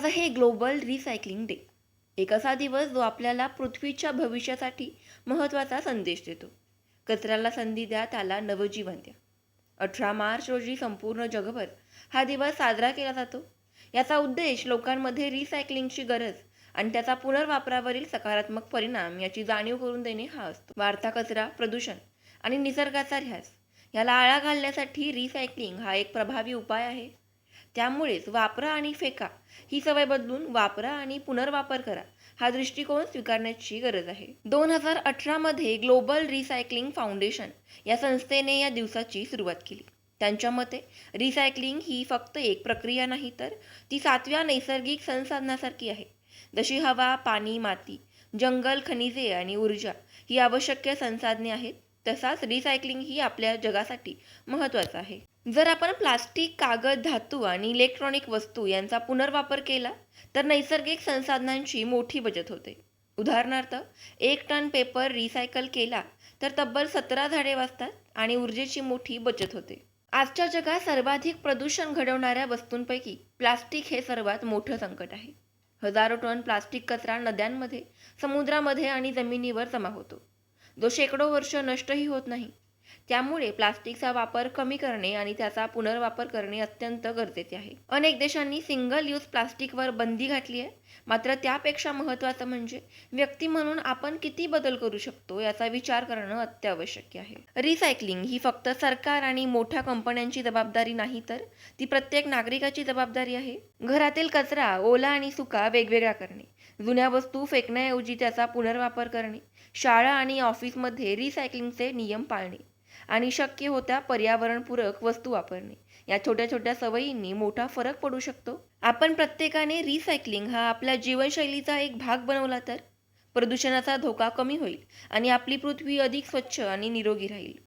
आज आहे global recycling day एक असा दिवस जो आपल्याला पृथ्वीच्या भविष्यासाठी महत्त्वाचा संदेश देतो. कचऱ्याला संधी द्या त्याला नवजीवन द्या. अठरा मार्च रोजी संपूर्ण जगभर हा दिवस साजरा केला जातो. याचा उद्देश लोकांमध्ये रिसायकलिंगची गरज आणि त्याचा पुनर्वापरावरील सकारात्मक परिणाम याची जाणीव करून देणे हा असतो. वाढता कचरा प्रदूषण आणि निसर्गाचा ऱ्हास याला आळा घालण्यासाठी रिसायकलिंग हा एक प्रभावी उपाय आहे. त्यामुळेच वापरा आणि फेका. ही सवय बदलून वापरा आणि पुनर्वापर करा. हा दृष्टिकोन स्वीकारण्याची गरज आहे. दोन हजार अठरामध्ये ग्लोबल रिसायकलिंग फाउंडेशन या संस्थेने या दिवसाची सुरुवात केली. त्यांच्या मते रिसायकलिंग ही फक्त एक प्रक्रिया नाही तर ती सातव्या नैसर्गिक संसाधनासारखी आहे. जशी हवा पाणी माती जंगल खनिजे आणि ऊर्जा ही आवश्यक संसाधने आहेत. तसाच रिसायकलिंग ही आपल्या जगासाठी महत्त्वाचं आहे. जर आपण प्लास्टिक कागद धातू आणि इलेक्ट्रॉनिक वस्तू यांचा पुनर्वापर केला तर नैसर्गिक संसाधनांची मोठी बचत होते. उदाहरणार्थ एक टन पेपर रिसायकल केला तर तब्बल सतरा झाडे वाचतात आणि ऊर्जेची मोठी बचत होते. आजच्या जगात सर्वाधिक प्रदूषण घडवणाऱ्या वस्तूंपैकी प्लास्टिक हे सर्वात मोठं संकट आहे. हजारो टन प्लास्टिक कचरा नद्यांमध्ये समुद्रामध्ये आणि जमिनीवर जमा होतो. जो शेकडो वर्ष नष्टही होत नाही. त्यामुळे प्लास्टिकचा वापर कमी करणे आणि त्याचा पुनर्वापर करणे अत्यंत गरजेचे आहे. अनेक देशांनी सिंगल यूज प्लास्टिकवर बंदी घातली आहे. मात्र त्यापेक्षा महत्त्वाचं म्हणजे व्यक्ती म्हणून आपण किती बदल करू शकतो याचा विचार करणं अत्यावश्यक आहे. रिसायकलिंग ही फक्त सरकार आणि मोठ्या कंपन्यांची जबाबदारी नाही तर ती प्रत्येक नागरिकाची जबाबदारी आहे. घरातील कचरा ओला आणि सुका वेगवेगळा करणे. जुन्या वस्तू फेकण्याऐवजी त्याचा पुनर्वापर करणे शाळा आणि ऑफिसमध्ये रिसायकलिंगचे नियम पाळणे आणि शक्य होत्या पर्यावरणपूरक वस्तू वापरणे. या छोट्या छोट्या सवयींनी मोठा फरक पडू शकतो. आपण प्रत्येकाने रिसायकलिंग हा आपल्या जीवनशैलीचा एक भाग बनवला तर प्रदूषणाचा धोका कमी होईल आणि आपली पृथ्वी अधिक स्वच्छ आणि निरोगी राहील.